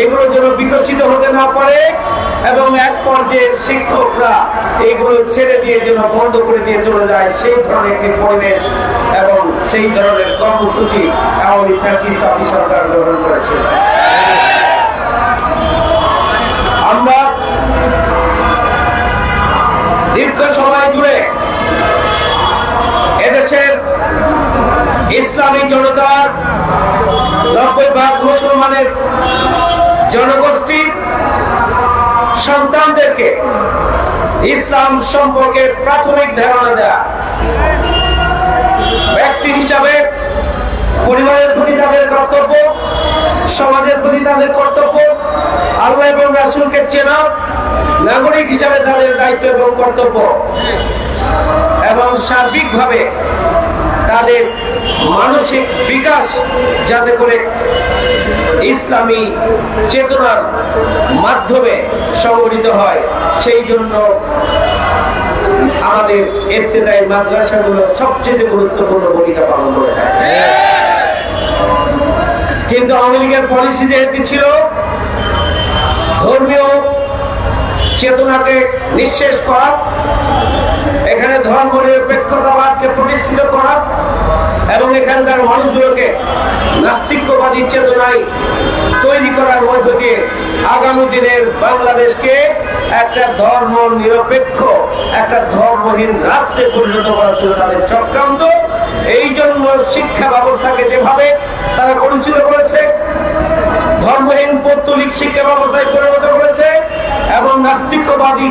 এগুলো যেন বিকশিত হতে না পারে এবং এক পর্যায়ে শিক্ষকরা এগুলো ছেড়ে দিয়ে যেন বন্ধ করে দিয়ে চলে যায়, সেই ধরনের একটি পরিবেশ এবং সেই ধরনের কর্মসূচি আওয়ামী ফ্যাসিস্ট আওয়ামী সরকার গ্রহণ করেছে। আমরা দীর্ঘ সময় জুড়ে এদেশের ইসলামী জনতার নব্বই ভাগ মুসলমানের জনগোষ্ঠী সন্তানদেরকে ইসলাম সম্পর্কে প্রাথমিক ধারণা দেয়া। ব্যক্তি হিসাবে পরিবারের প্রতি তাদের কর্তব্য, সমাজের প্রতি তাদের কর্তব্য, আল্লাহ এবং রাসুলকে চেনা, নাগরিক হিসাবে তাদের দায়িত্ব এবং কর্তব্য। এবং সার্বিকভাবে তাদের মানসিক বিকাশ যাতে করে ইসলামী চেতনার মাধ্যমে সংগঠিত হয়, সেই জন্য আমাদের এফতেদায়ী মাদ্রাসাগুলো সবচেয়ে গুরুত্বপূর্ণ ভূমিকা পালন করে থাকে। কিন্তু আওয়ামী লীগের পলিসি যেহেতু ছিল, ধর্মীয় চেতনাকে নিঃশেষ করা, এখানে ধর্ম নিরপেক্ষতাবাদকে প্রতিষ্ঠিত করা এবং এখানকার মানুষগুলোকে নাস্তিক্যবাদী চেতনায় তৈরি করার মধ্য দিয়ে আগামী দিনের বাংলাদেশকে একটা ধর্ম নিরপেক্ষ একটা ধর্মহীন রাষ্ট্রে পরিণত করা ছিল তাদের চক্রান্ত। এই জন্য শিক্ষা ব্যবস্থাকে যেভাবে তারা পরিচিত করেছে, ধর্মহীন পৌত্তলিক শিক্ষা ব্যবস্থায় পরিণত এবং নাস্তিকবাদী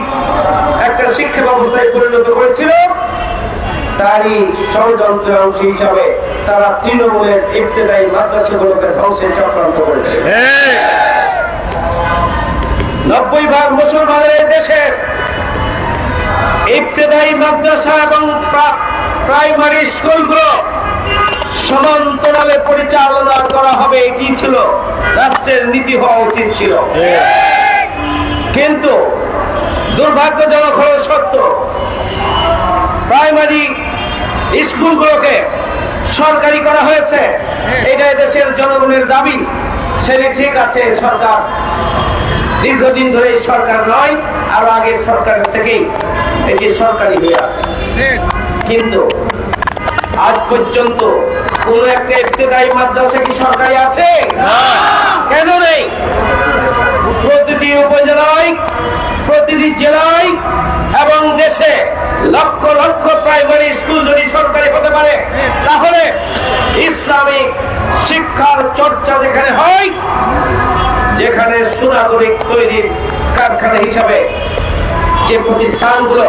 একটা শিক্ষা ব্যবস্থায় পরিণত করেছিল তারই ষড়যন্ত্রের অংশ হিসাবে তারা তৃণমূলের ইবতেদায়ী মাদ্রাসাগুলোকে ধ্বংসের চক্রান্ত করেছে নব্বই ভাগ মুসলমানের এই দেশের ইবতেদায়ী মাদ্রাসা এবং প্রা- প্রাইমারি স্কুলগুলো সমান্তরালে পরিচালনা করা হবে, এটি ছিল রাষ্ট্রের নীতি হওয়া উচিত ছিল। কিন্তু দুর্ভাগ্যজনক হল সত্য। প্রাইমারি স্কুলগুলোকে সরকারি করা হয়েছে। এটা দেশের জনগণের দাবি। সেটা ঠিক আছে সরকার দীর্ঘদিন ধরে সরকার নয় আরও আগের সরকারের থেকেই এটি সরকারি হয়ে আছে কিন্তু আজ পর্যন্ত কোন একটা ইবতেদায়ী মাদ্রাসা কি সরকারি আছে? কেন নেই? প্রতিটি উপজেলায়, প্রতিটি জেলায় এবং দেশে লক্ষ লক্ষ প্রাইমারি স্কুল যদি সরকারি হতে পারে, তাহলে ইসলামিক শিক্ষার চর্চা যেখানে হয়, যেখানে সুনাগরিক তৈরির কারখানা হিসাবে যে প্রতিষ্ঠানগুলো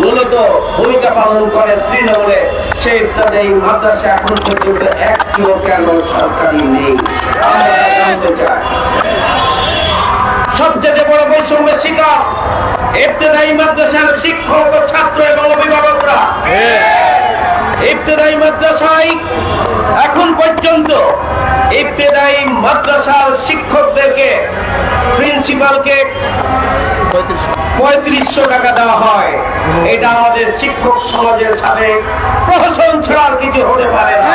মূলত ভূমিকা পালন করে তৃণমূলে সেই তাদের এই মাদ্রাসা এখন পর্যন্ত একটিও কেন সরকারি নেই? আমরা জানতে চাই। সবচেয়ে বড় বৈষম্যের শিকার ইবতেদায়ী মাদ্রাসার শিক্ষক ও ছাত্র এবং অভিভাবকরা। ইবতেদায়ী মাদ্রাসায় এখন পর্যন্ত ইবতেদায়ী মাদ্রাসার শিক্ষকদেরকে, প্রিন্সিপালকে পঁয়ত্রিশশো টাকা দেওয়া হয়। এটা আমাদের শিক্ষক সমাজের সাথে প্রহসন ছাড়া কিছু হতে পারে না।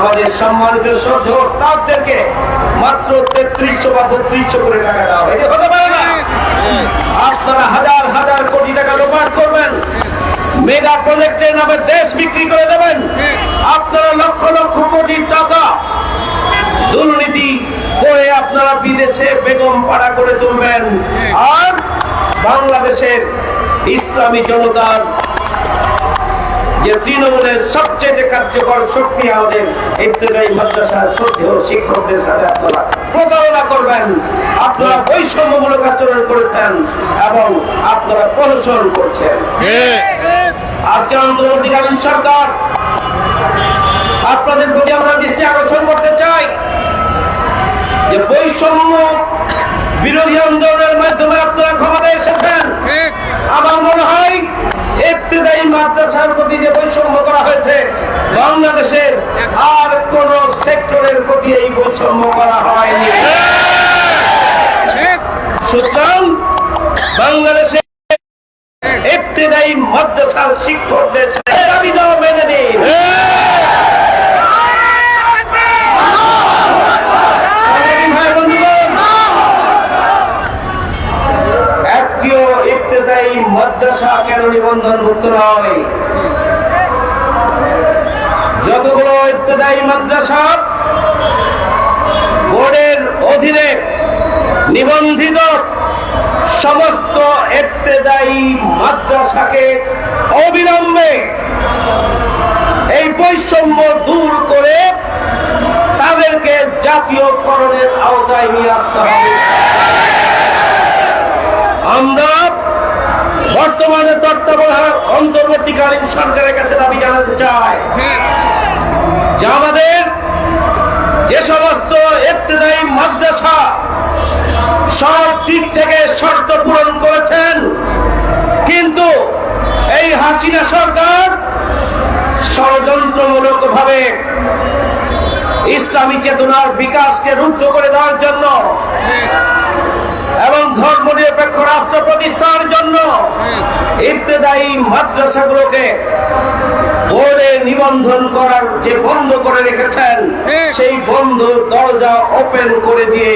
আমাদের সম্মানিত শ্রদ্ধ ওস্তাদদেরকে মাত্র তেত্রিশশো বা বত্রিশশো করে টাকা দেওয়া হয় হতে পারে না? আপনারা হাজার হাজার কোটি টাকা লোপাট করবেন। মেগা প্রজেক্টের নামে দেশ বিক্রি করে দেবেন। আপনারা লক্ষ লক্ষ কোটি টাকা দুর্নীতি করে আপনারা বিদেশে বেগম পাড়া করে তুলবেন। আর বাংলাদেশের ইসলামী জনতার যে তৃণমূলের সবচেয়ে যে কার্যকর শক্তি আমাদের ইবতদায়ী মাদ্রাসার শ্রদ্ধেয় শিক্ষকদের সাথে আপনারা প্রতারণা করবেন। আপনারা বৈষম্যমূলক আচরণ করেছেন এবং আপনারা প্রদর্শন করছেন। আজকে অন্তর্বর্তীকালীন সরকার, আপনাদের প্রতি আমরা দৃষ্টি আকর্ষণ করতে চাই যে বৈষম্য বিরোধী আন্দোলনের মাধ্যমে আপনারা ক্ষমতায় এসেছেন। আমার মনে হয় ইবতদায়ী মাদ্রাসার প্রতি যে বৈষম্য করা হয়েছে, বাংলাদেশের আর কোন সেক্টরের প্রতি এই বৈষম্য করা হয়নি। সুতরাং বাংলাদেশে ইবতদায়ী মাদ্রাসার শিক্ষকদের মেনে নিন। মাদ্রাসা কেন নিবন্ধনভুক্ত নয় যতগুলো ইত্যাদি মাদ্রাসা বোর্ডের অধীনে নিবন্ধিত সমস্ত এত্তেদায়ী মাদ্রাসাকে অবিলম্বে এই বৈষম্য দূর করে তাদেরকে জাতীয়করণের আওতায় নিয়ে আসতে হবে। আমরা বর্তমানে তত্ত্বাবধায়ক অন্তর্বর্তীকালীন সরকারের কাছে দাবি জানাতে চাই যে আমাদের যে সমস্ত ইবতেদায়ী মাদ্রাসা সব দিক থেকে শর্ত পূরণ করেছেন, কিন্তু এই হাসিনা সরকার ষড়যন্ত্রমূলক ভাবে ইসলামী চেতনার বিকাশকে রুদ্ধ করে দেওয়ার জন্য এবং ধর্ম নিরপেক্ষ রাষ্ট্র প্রতিষ্ঠার জন্য ইবতেদায়ী মাদ্রাসাগুলোকে বোর্ডে নিবন্ধন করার যে বন্ধ করে রেখেছেন সেই বন্ধ দরজা ওপেন করে দিয়ে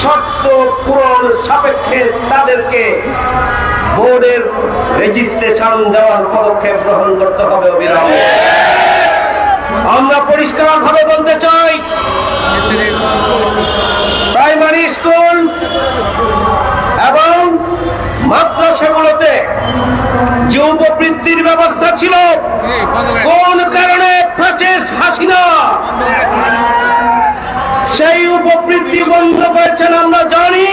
শর্ত পূরণ সাপেক্ষে তাদেরকে বোর্ডের রেজিস্ট্রেশন দেওয়ার পদক্ষেপ গ্রহণ করতে হবে অবিলম্বে আমরা পরিষ্কার ভাবে বলতে চাই প্রাইমারি স্কুল এবং মাদ্রাসাগুলোতে যে উপবৃত্তির ব্যবস্থা ছিল। কোন কারণে ফ্যাসিস্ট হাসিনা? সেই উপবৃত্তি বন্ধ করেছেন আমরা জানি।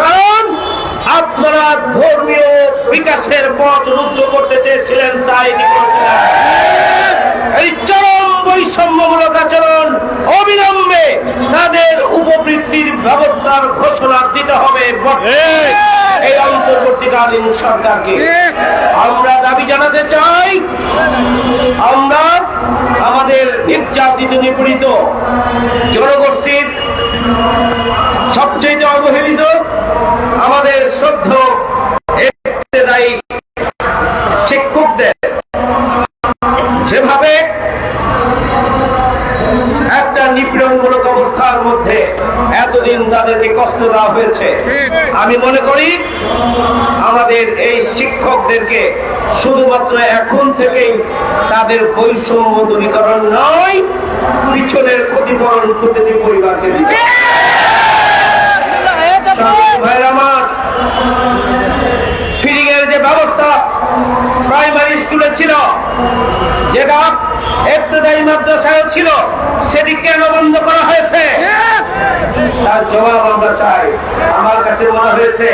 কারণ আপনারা ধর্মীয় বিকাশের পথ রুদ্ধ করতে চেয়েছিলেন তাই। এই চরম বৈষম্যমূলক আচরণ অবিলম্বে তাদের উপবৃত্তির ব্যবস্থার ঘোষণা দিতে হবে। এই অন্তর্বর্তীকালীন সরকারকে আমরা দাবি জানাতে চাই আমরা আমাদের নির্যাতিত নিপীড়িত জনগোষ্ঠীর সবচেয়ে অবহেলিত আমাদের শ্রদ্ধ দায়ী শিক্ষকদের। যেভাবে একটা নিপীড়নমূলক অবস্থার মধ্যে এতদিন তাদেরকে কষ্ট দেওয়া হয়েছে, আমি মনে করি আমাদের এই শিক্ষকদেরকে শুধুমাত্র এখন থেকেই তাদের বৈষম্য দূরীকরণ নয়, পিছনের ক্ষতিপূরণ প্রতিটি পরিবারকে দিতে যেটা ছিল, সেটি কেন বন্ধ করা হয়েছে? তার জবাব আমরা চাই। আমার কাছে মনে হয়েছে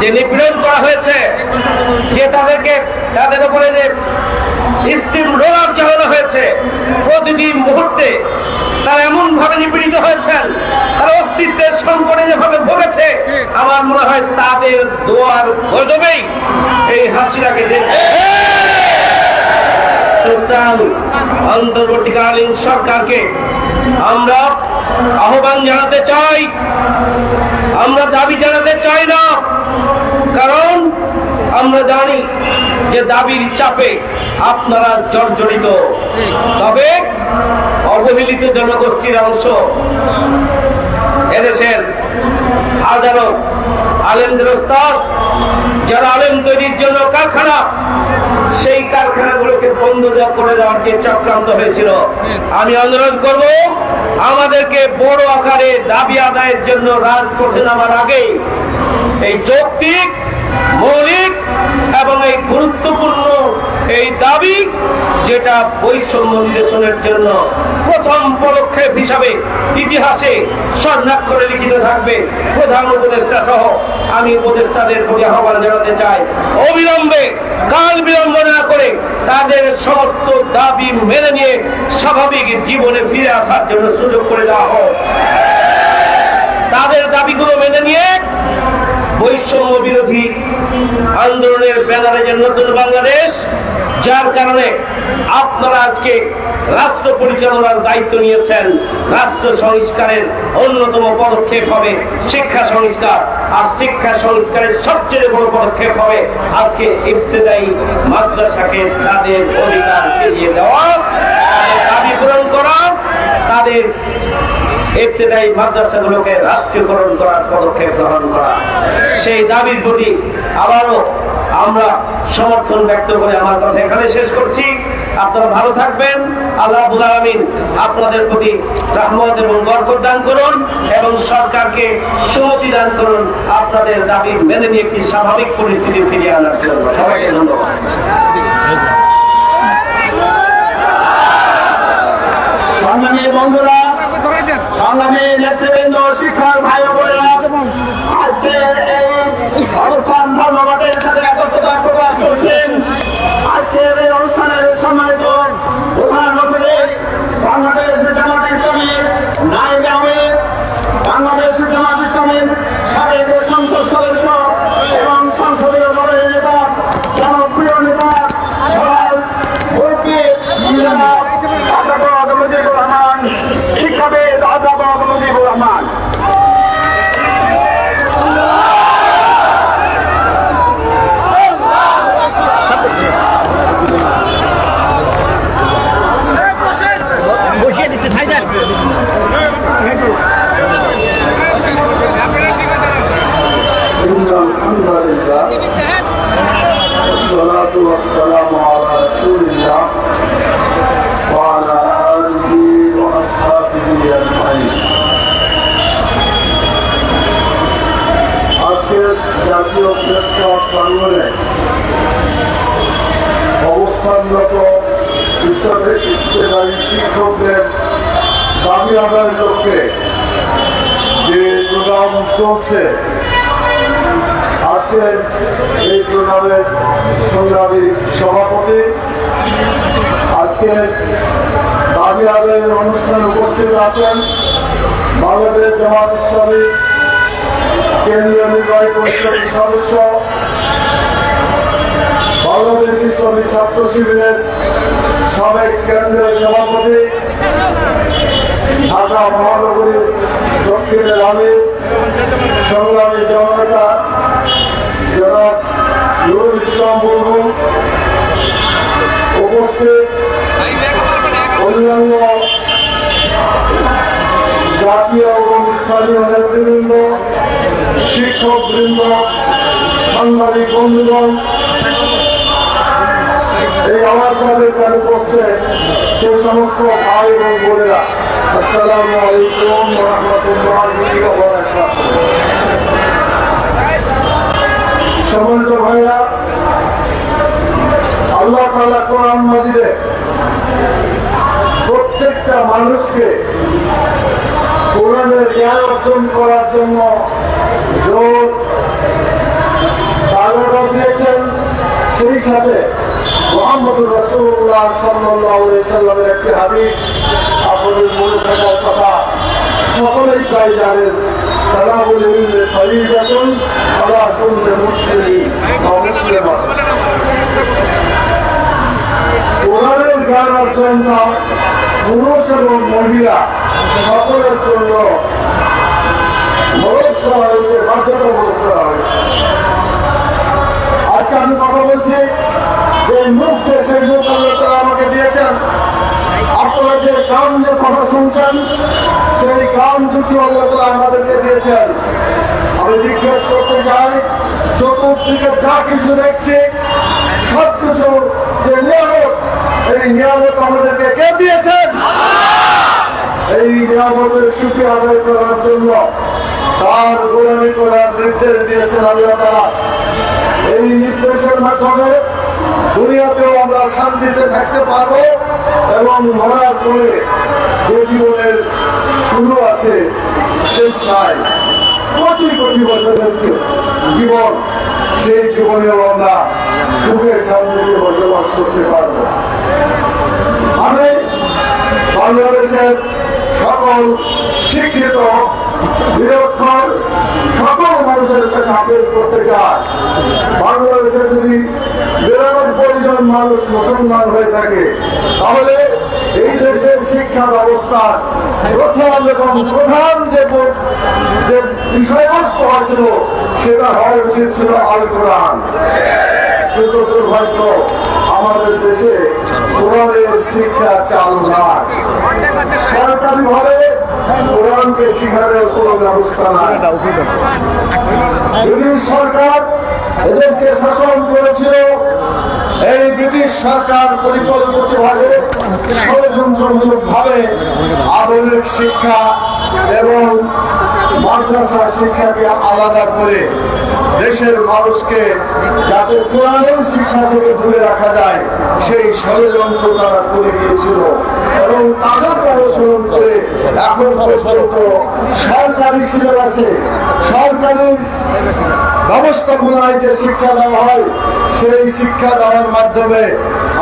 যে নিপীড়ন করা হয়েছে, যে তাদেরকে, তাদের উপরে যে চালানো হয়েছে, প্রতিটি মুহূর্তে তারা এমন ভাবে নিপীড়িত হয়েছেন, তারা অস্তিত্বের আমার মনে হয় তাদের দোয়ার গজবেই এই হাসিটাকে দেখে সুতরাং অন্তর্বর্তীকালীন সরকারকে আমরা আহ্বান জানাতে চাই। আমরা দাবি জানাতে চাই না, কারণ আমরা জানি যে দাবির চাপে আপনারা জর্জরিত। তবে অবহেলিত জনগোষ্ঠীর অংশ, এদেশের হাজারো আলেমদের স্তর যারা আলেম তৈরির জন্য কারখানা, সেই কারখানাগুলোকে বন্ধ করে দেওয়ার যে চক্রান্ত হয়েছিল, আমি অনুরোধ করব। আমাদেরকে বড় আকারে দাবি আদায়ের জন্য রাজ রাজপথে নামার আগে এই যৌক্তিক মৌলিক এবং এই গুরুত্বপূর্ণ এই দাবি যেটা বৈষম্য নিরসনের জন্য প্রথম পদক্ষেপ হিসাবে ইতিহাসে স্বর্ণাক্ষরে লিখিত থাকবে। প্রধান উপদেষ্টা সহ আমি উপদেষ্টাদের প্রতি আহ্বান জানাতে চাই। অবিলম্বে কাল বিলম্ব না করে তাদের সমস্ত দাবি মেনে নিয়ে স্বাভাবিক জীবনে ফিরে আসার জন্য সুযোগ করে দেওয়া হোক। তাদের দাবিগুলো মেনে নিয়ে বৈষম্য বিরোধী আন্দোলনের ব্যানারে যে নতুন বাংলাদেশ, যার কারণে আপনারা আজকে রাষ্ট্র পরিচালনার দায়িত্ব নিয়েছেন। রাষ্ট্র সংস্কারের অন্যতম পদক্ষেপ হবে শিক্ষা সংস্কার। আর শিক্ষা সংস্কারের সবচেয়ে বড় পদক্ষেপ হবে আজকে ইবতেদায়ী মাদ্রাসাকে তাদের অধিকার ফিরিয়ে দেওয়া। দাবি পূরণ করা, তাদের ইবতেদায়ী মাদ্রাসাগুলোকে রাষ্ট্রীয়করণ করার পদক্ষেপ গ্রহণ করা। সেই দাবির প্রতি আবারও আমরা সমর্থন ব্যক্ত করে আমার কথা এখানে শেষ করছি। আপনারা ভালো থাকবেন। আল্লাহ আলামিন আপনাদের প্রতি রহমত এবং বরকত দান করুন এবং সরকারকে সুমতি দান করুন। আপনাদের দাবি মেনে নিয়ে একটি স্বাভাবিক পরিস্থিতি ফিরিয়ে আনার জন্য। সবাইকে ধন্যবাদ সংগ্রামী বন্ধুরা সংগ্রামী নেতৃবৃন্দ শিক্ষক ভাই সংগ্রামী সভাপতি। আজকে দাবি আদায়ের অনুষ্ঠানে উপস্থিত আছেন বাংলাদেশ জামাত ইসলামী কেন্দ্রীয় নির্বাহী পরিষদের সদস্য, বাংলাদেশ ইসলামী ছাত্র শিবিরের সাবেক কেন্দ্রীয় সভাপতি, ঢাকা মহানগরী দক্ষিণের আমি সংগ্রামী জনতা জনাব নুরুল ইসলাম বুলবুল উপস্থিত অন্যান্য জাতীয় এবং স্থানীয় নেতৃবৃন্দ, শিক্ষকবৃন্দ, সাংবাদিক বন্ধুগণ, এই আমার যাদের কাছে করছে সে সমস্ত ভাই এবং বোনেরা, আসসালামু আলাইকুম রহমতুল্লাহ সম্মানিত ভাইরা, আল্লাহ তালা কোরআন মাজিদে প্রত্যেকটা মানুষকে কোরআনের জ্ঞান অর্জন করার জন্য জোর তাগড়া দিয়েছেন। সেই সাথে মোহাম্মদ রসুল্লাহ সাল্লাহ সাল্লামের একটি হাদিস আপনাদের মনে থাকার কথা। সকলেই প্রায় জানেন। উঠলে ফরি যখন তারা করলে মুসলিম মুসলিম কোরআনের জ্ঞান অর্জন পুরুষ এবং মহিলা সকলের জন্য খরচ করা হয়েছে বাধ্যতামূলক করা হয়েছে আজকে আমি কথা বলছি যে মুখ সেই মুখ আমাকে দিয়েছেন। আপনারা যে কান যে কথা শুনছেন আল্লাহ তাআলা আমাদেরকে দিয়েছেন। আমি জিজ্ঞেস করতে চাই যা কিছু সব কিছু যে নিয়ামত, এই নিয়ামত আমাদেরকে কে দিয়েছেন? এই নিয়ামতের আদায় করার জন্য তার গোলামি করার নির্দেশ দিয়েছেন আল্লাহ এই নির্দেশের মাধ্যমে দুনিয়াতেও আমরা শান্তিতে থাকতে পারব এবং মরার পরে যে জীবনের শুরু আছে, শেষ নাই। কোটি কোটি বছরের জীবন, সেই জীবনেও আমরা সুখে শান্তিতে বসবাস করতে পারব। আমি বাংলাদেশের সকল শিক্ষিত, নিরক্ষর সকল মানুষের কাছে আপিল করতে চায় বাংলাদেশে যদি বিরানব্বই জন মানুষ মুসলমান হয়ে থাকে, তাহলে এই দেশের শিক্ষা ব্যবস্থার প্রথম এবং প্রধান যে বিষয়বস্তু আছিল, সেটা হওয়া উচিত ছিল আল কোরআন। কিন্তু দুর্ভাগ্য, আমাদের দেশে কোরআনের শিক্ষা চালু নয় সরকারি ভাবে কোরআনকে শিখানোর কোনো ব্যবস্থা নাই। ব্রিটিশ সরকার এদেশকে শাসন করেছিল এই ব্রিটিশ সরকার পরিকল্পিত ভাবে ষড়যন্ত্রমূলক ভাবে আধুনিক শিক্ষা এবং মাদ্রাসা শিক্ষাকে আলাদা করে দেশের মানুষকে যাতে কোরআনের শিক্ষা থেকে দূরে রাখা যায়, সেই ষড়যন্ত্র তারা করে গিয়েছিল এবং তাদের অনুসরণ করে এখন পর্যন্ত সরকারি সিলেবাসে, সরকারি ব্যবস্থাপনায় যে শিক্ষা দেওয়া হয়, সেই শিক্ষা দেওয়ার মাধ্যমে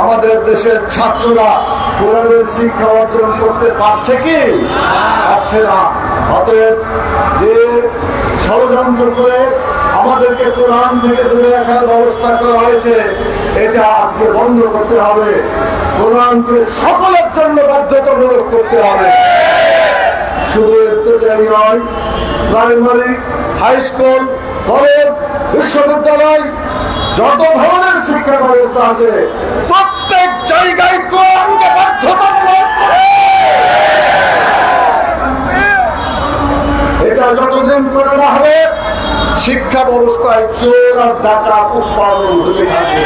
আমাদের দেশের ছাত্ররা কোরআনের শিক্ষা অর্জন করতে পারছে কি? পারছে না। অতএব যে ষড়যন্ত্র করে আমাদেরকে কোরআন থেকে দূরে রাখার ব্যবস্থা করা হয়েছে, এটা আজকে বন্ধ করতে হবে। কোরআনকে সকলের জন্য বাধ্যতামূলক করতে হবে। শুধু ইত্যাদি নয়। প্রাইমারি, হাই স্কুল, কলেজ, বিশ্ববিদ্যালয় যত ধরনের শিক্ষা ব্যবস্থা আছে। প্রত্যেক জায়গায় কোরআনকে এটা যতদিন করে না হবে, শিক্ষা ব্যবস্থায় চোর আর ডাকা উৎপাদন হতে থাকবে।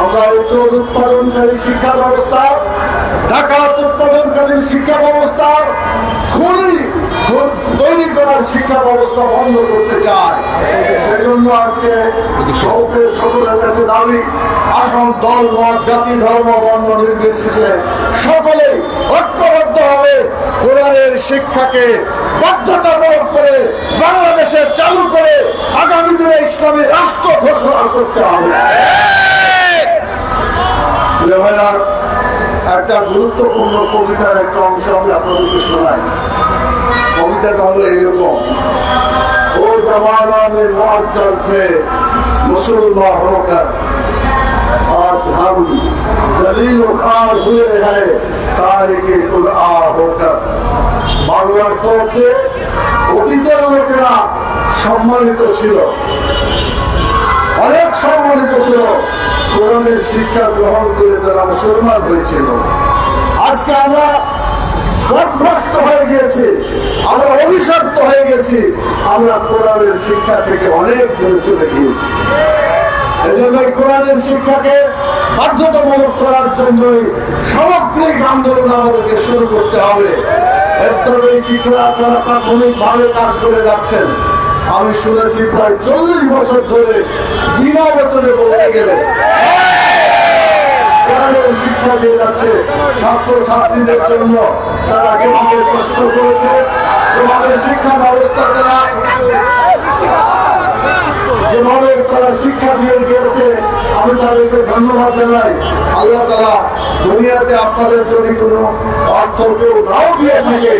আমরা এই চোর উৎপাদনকারী শিক্ষা ব্যবস্থা, ডাকাত উৎপাদনকারী শিক্ষা ব্যবস্থা, খুন তৈরি করার শিক্ষা ব্যবস্থা বন্ধ করতে চায়। সেজন্য আজকে সৌকে সকলের কাছে দাবি, আসন, দল মত জাতি, ধর্ম, বর্ণ, নির্বিশেষে সকলে ঐক্যবদ্ধ হবে। কোরআনের শিক্ষাকে বাধ্যতামূলক করে বাংলাদেশে চালু করে আগামী দিনে ইসলামী রাষ্ট্র ঘোষণা করতে হবে। একটা গুরুত্বপূর্ণ কবিতার একটা অংশ আমি আপনাদেরকে শোনাই কবিতাটা হলো এইরকম ও জমানা में मुअज्जल थे मुसलमान होकर आज हम जलील खार हुए हैं तारीखে কুরআ होकर বাংলার করেছে অতীতের লোকেরা সম্মানিত ছিল অনেক সম্মানিত ছিল। কোরআনের শিক্ষা গ্রহণ করে তারা মুসলমান হয়েছিল। আজকে আমরা পথভ্রষ্ট হয়ে গিয়েছি। আমরা অভিশপ্ত হয়ে গেছি। আমরা কোরআনের শিক্ষা থেকে অনেক দূরে চলে গিয়েছি। এজন্য এই কোরআনের শিক্ষাকে বাধ্যতামূলক করার জন্যই সামগ্রিক আন্দোলন আমাদেরকে শুরু করতে হবে। এর তবে এই শিক্ষা আপনারা প্রাথমিক ভাবে কাজ করে যাচ্ছেন। আমি শুনেছি প্রায় চল্লিশ বছর ধরে বিনা বেতনে বলতে গেলে। শিক্ষা দিয়ে যাচ্ছে? ছাত্র ছাত্রীদের জন্য তারা কষ্ট করেছে? তোমাদের শিক্ষা ব্যবস্থা তারা যেভাবে তারা শিক্ষা দিয়ে গিয়েছে, আমি তাদেরকে ধন্যবাদ জানাই। আল্লাহ তালা দুনিয়াতে আপনাদের যদি কোনো অর্থ কেউ নাও দিয়ে থাকে,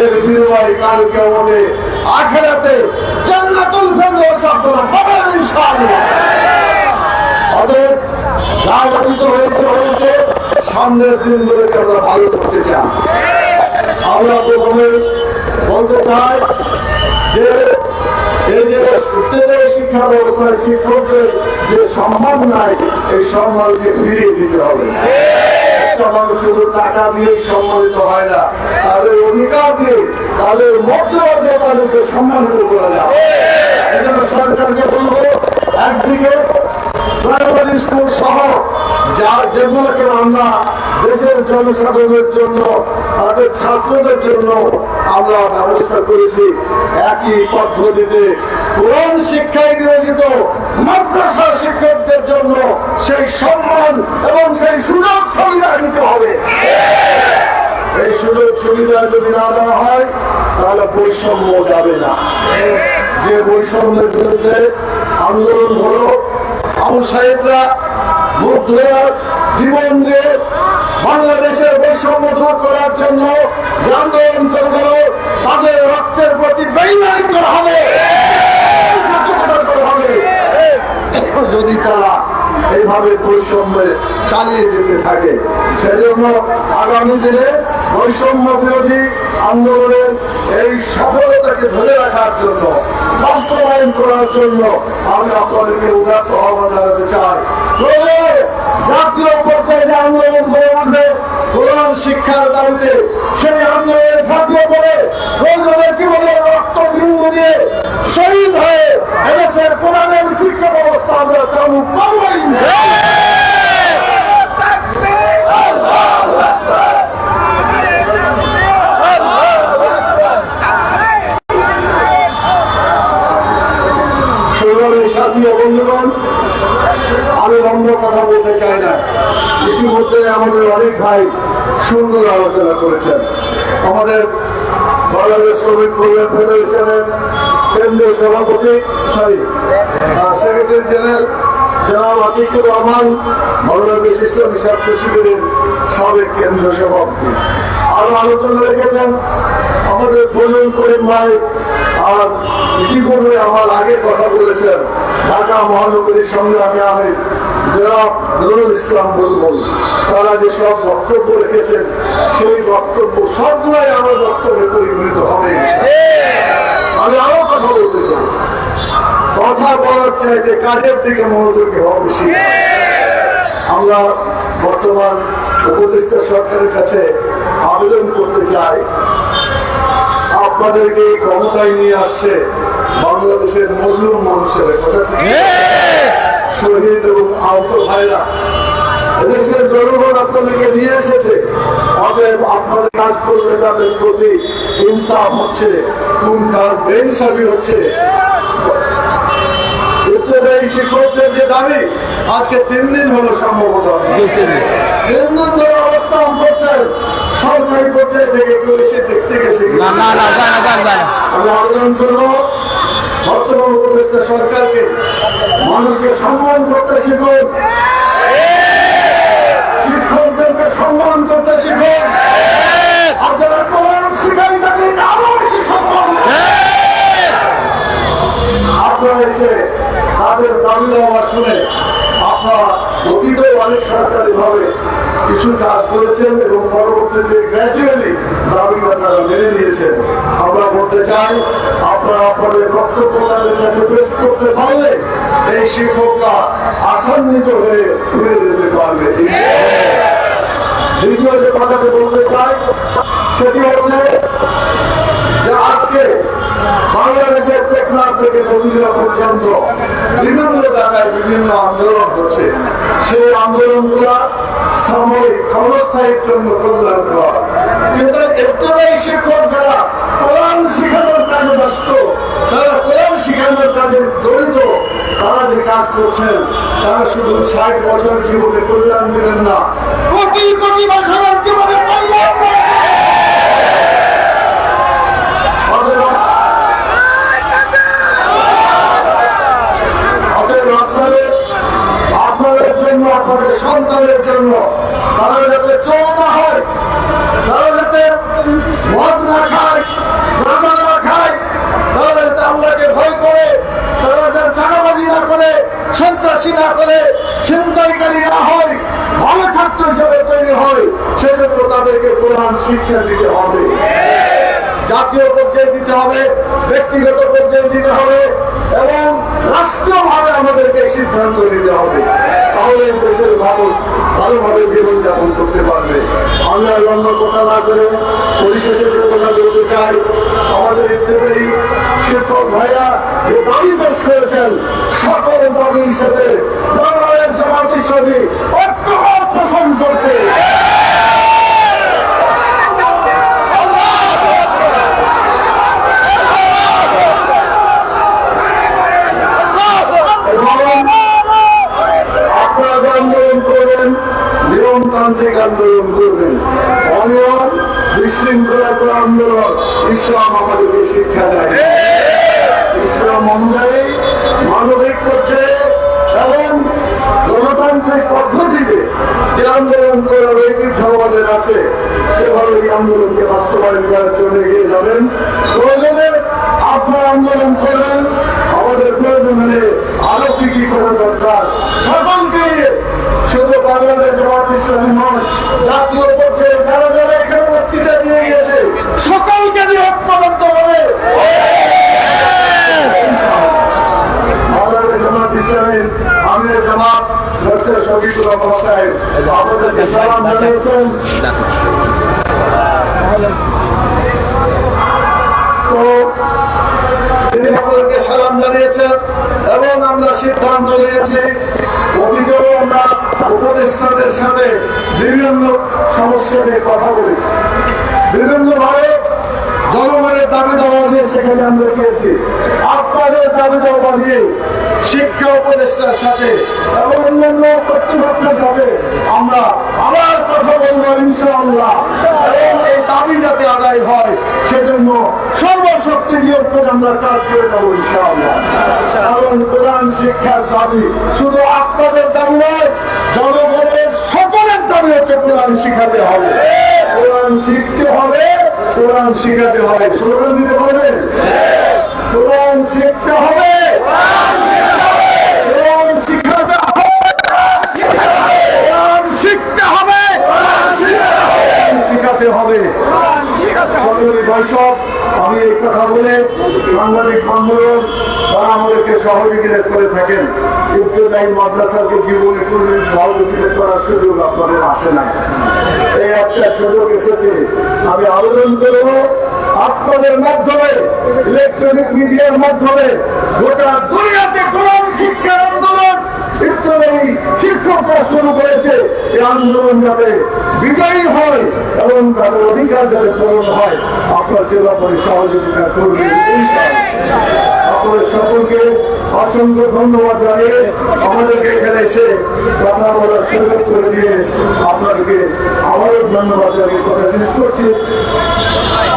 এর বিনিময়ে কালকে আমাদের আখেরাতে জান্নাতুল অতএব যা অতীত হয়েছে হয়েছে। সামনের দিনগুলোকে আমরা ভালো করতে চাই। আমরা প্রথমে বলতে চাই যে এই যে শিক্ষকদের যে সম্মান নাই, এই সম্মানকে ফিরিয়ে দিতে হবে। একটা টাকা দিয়ে সম্মানিত হয় না, তাদের অধিকার দিয়ে তাদের মর্যাদা দিয়ে তাদেরকে সম্মানিত করা যায়। এই জন্য সরকারকে বলব, একদিকে তাদের ছাত্রদের জন্য আমরা ব্যবস্থা করেছি। একই কোন শিক্ষায় নিয়োজিত শিক্ষকদের জন্য সেই সম্মান এবং সেই সুযোগ সুবিধা দিতে হবে। এই সুযোগ সুবিধা যদি না দেওয়া হয়, তাহলে বৈষম্য যাবে না। যে বৈষম্যের বিরুদ্ধে আন্দোলন হলো আবু সাহেবরা মুখ ধরে জীবন দিয়ে বাংলাদেশের বৈষম্য দূর করার জন্য যে আন্দোলন করে গেল তাদের রক্তের প্রতি হবে। যদি তারা এইভাবে বৈষম্যে চালিয়ে যেতে থাকে, সেজন্য আগামী দিনে বৈষম্য বিরোধী আন্দোলনের এই সফলতাকে ধরে রাখার জন্য, বাস্তবায়ন করার জন্য আমি আপনাদেরকে উদাত্ত আহ্বান জানাতে চাই। জাতীয় পর্যায়ে যে আন্দোলন গড়ে উঠবে কোরআন শিক্ষার দাবিতে। সেই আন্দোলনে ঝাঁপিয়ে পড়ে প্রয়োজনে জীবনের রক্ত বিন্দু দিয়ে শহীদ হয়ে এদেশের কোরআনের শিক্ষা ব্যবস্থা আমরা চালু করব। ইনশাআল্লাহ। ইতিমধ্যে আমাদের অনেক ভাই সুন্দর আলোচনা করেছেন আমাদের শ্রমিক কল্যাণ ফেডারেশনের কেন্দ্রীয় সভাপতি sorry secretary general Rahman, Bangladesh সাবেক কেন্দ্রীয় সভাপতি আরও আলোচনা রেখেছেন আমাদের বলুন করিম ভাই, আর ইতিপূর্বে আমার আগে কথা বলেছেন, ঢাকা মহানগরীর সংগ্রামে আমি ইসলাম তারা বক্তব্য রেখেছেন, সেই বক্তব্য বক্তব্যে আমি আরও কথা বলতে চাই। কথা কাজের দিকে আমরা বর্তমান উপদেষ্টা সরকারের কাছে আবেদন করতে চাই, আপনাদেরকে ক্ষমতায় নিয়ে আসছে বাংলাদেশের মজলুম মানুষের কথা? শহীদ এবং আহত ভাইরা এদেশের জনগণ আপনাদেরকে নিয়ে এসেছে। অতএব আপনাদের কাজ করলে তাদের প্রতি ইনসাফ হচ্ছে কোন কাজ বেইনসাফি হচ্ছে। উত্তরদায়ী শিক্ষকদের যে দাবি আজকে তিন দিন হলো সম্ভবত। তিন দিন ধরে অবস্থান করছেন সরকারি পর্যায়ে থেকে কেউ এসে দেখতে গেছে। আমি আবেদন করব বর্তমান উপদেষ্টা সরকারকে মানুষকে সম্মান করতে শিখুন। শিক্ষকদেরকে সম্মান করতে শিখুন। তাদেরকে আরও আপনারা এসে তাদের দাবি দেওয়া শুনে আপনারা অনেক সরকারি ভাবে কিছু কাজ করেছেন এবং পরবর্তীতে গ্র্যাজুয়ালি আমরা বলতে চাই, আপনারা আপনাদের বক্তব্য তাদের কাছে পেশ করতে পারলে এই শিক্ষকরা আসান্বিত হয়ে ফিরে যেতে পারবে। দ্বিতীয় বলতে চাই যে আজকে বাংলাদেশের টেকনাফ থেকে নদীরা পর্যন্ত বিভিন্ন জায়গায় বিভিন্ন আন্দোলন হচ্ছে। সেই আন্দোলনগুলা সাময়িক ক্ষণস্থায়ীর জন্য কল্যাণকর। কিন্তু একটুটাই শিক্ষক যারা কোরআন শিখানোর কাজে ব্যস্ত তারা কোরআন শিখানোর কাজে জড়িত, তারা যে কাজ করছেন, তারা শুধু ষাট বছর জীবনে কল্যাণ দিলেন না। কোটি কোটি বছরের জীবনে কল্যাণ দেবেন। অতএব অতএব আপনাদের আপনাদের জন্য আপনাদের সন্তানের জন্য তারা যাতে চোখ না হয় তারা যাতে মদ না খায় গাঁজা না খায় তারা যাতে আল্লাহকে ভয় করে তারা যাতে চাঁদাবাজি না করে সন্ত্রাসী না করে ছিনতাইকারী না হয় ভালো ছাত্র হিসেবে তৈরি হয় সেজন্য তাদেরকে কোরআন শিক্ষা দিতে হবে জাতীয় পর্যায়ে দিতে হবে ব্যক্তিগত পর্যায়ে দিতে হবে এবং রাষ্ট্রীয়ভাবে আমাদেরকে সিদ্ধান্ত নিতে হবে তাহলে দেশের মানুষ ভালোভাবে জীবনযাপন করতে পারবে আমি আর লম্বা কথা না করে পরিশেষে যে কথা বলতে চাই আমাদের ইত্যাদি শিক্ষক ভাইয়া যে দাবি পেশ করেছেন সকল দাবির সাথে বাংলাদেশ জামাত ইসলামী ঐক্যমত পোষণ করছে। আন্দোলন করবেন অনিয়ম বিশৃঙ্খলা আন্দোলন ইসলাম আমাদেরকে শিক্ষা দেয়। মানবিক করছে এবং গণতান্ত্রিক পদ্ধতিতে যে আন্দোলন করার ঐতিহ্য আমাদের সেভাবে এই আন্দোলনকে বাস্তবায়ন করার জন্য এগিয়ে যাবেন। প্রয়োজনে আপনার আন্দোলন করবেন। আমাদের প্রয়োজন হলে আরও কি কি করা দরকার সকলকে নিয়ে শুধু বাংলাদেশ জামাত ইসলামী নয় জাতীয় পর্যায়ে যারা যারা এখানে বক্তৃতা দিয়ে গিয়েছে সকলকে নিয়ে ঐক্যবদ্ধ হবে বাংলাদেশ জামাত ইসলামের আমির জামাত ডক্টর শফিকুর রহমান সাহেব আপনাদেরকে সালাম জানিয়েছেন তো সালাম জানিয়েছেন এবং আমরা সিদ্ধান্ত নিয়েছি আমরা উপদেষ্টাদের সাথে বিভিন্ন সমস্যা নিয়ে কথা বলেছি। বিভিন্নভাবে জনগণের দাবি দাওয়া নিয়ে সেখানে আমরা গিয়েছি। আপনাদের দাবি দাওয়া নিয়ে শিক্ষা উপদেষ্টার সাথে এবং অন্যান্য কর্তৃপক্ষের সাথে আমরা আবার কথা বলব ইনশাআল্লাহ। এবং এই দাবি যাতে আদায় হয়, সেজন্য সর্বশক্তি নিয়োগ করে আমরা কাজ করে যাব ইনশাআল্লাহ। কারণ কোরআন শিক্ষার দাবি শুধু আপনাদের দাবি নয়, জনগণের সকলের দাবি হচ্ছে কোরআন শিখাতে হবে। কোরআন শিখতে হবে কোরআন শিখাতে হবে। স্লোগান দিতে হবে। কোরআন শিখতে হবে। কোরআন শিখাতে হবে। কোরআন শিখতে হবে। শিখাতে হবে। আমি এই কথা বলে সাংবাদিক বন্ধুরা তারা আমাদেরকে সহযোগিতা করে থাকেন ইবতদায়ী মাদ্রাসাকে জীবনে কোনদিন সহযোগিতা করার সুযোগ আপনাদের আসে না এই একটা সুযোগ এসেছে। আমি আবেদন করব আপনাদের মাধ্যমে ইলেকট্রনিক মিডিয়ার মাধ্যমে গোটা দুনিয়াতে কোরআন শিক্ষার আন্দোলন শিক্ষক শিক্ষকরা শুরু করেছে। এই আন্দোলন যাতে বিজয়ী হয় এবং তাদের অধিকার যাতে পূরণ হয়। আপনার সে ব্যাপারে সহযোগিতা করবেন। আপনাদের সকলকে অসংখ্য ধন্যবাদ জানিয়ে আমাদেরকে এখানে এসে কথা বলার সুযোগ করে দিয়ে আপনাদেরকে আবারও ধন্যবাদ জানিয়ে কথা শেষ করছি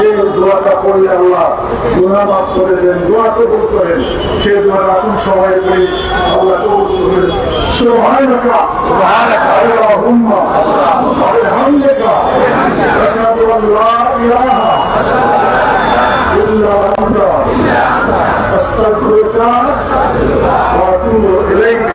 যে দোয়াটা করলে আল্লাহ গুণা মাফ করে দেন দোয়া কবুল করেন সে দোয়ার আসুন সবাই করি আল্লাহ কবুল করেন سبحانك سبحانك اللهم وبحمدك أشهد أن لا إله إلا أنت أستغفرك وأتوب إليك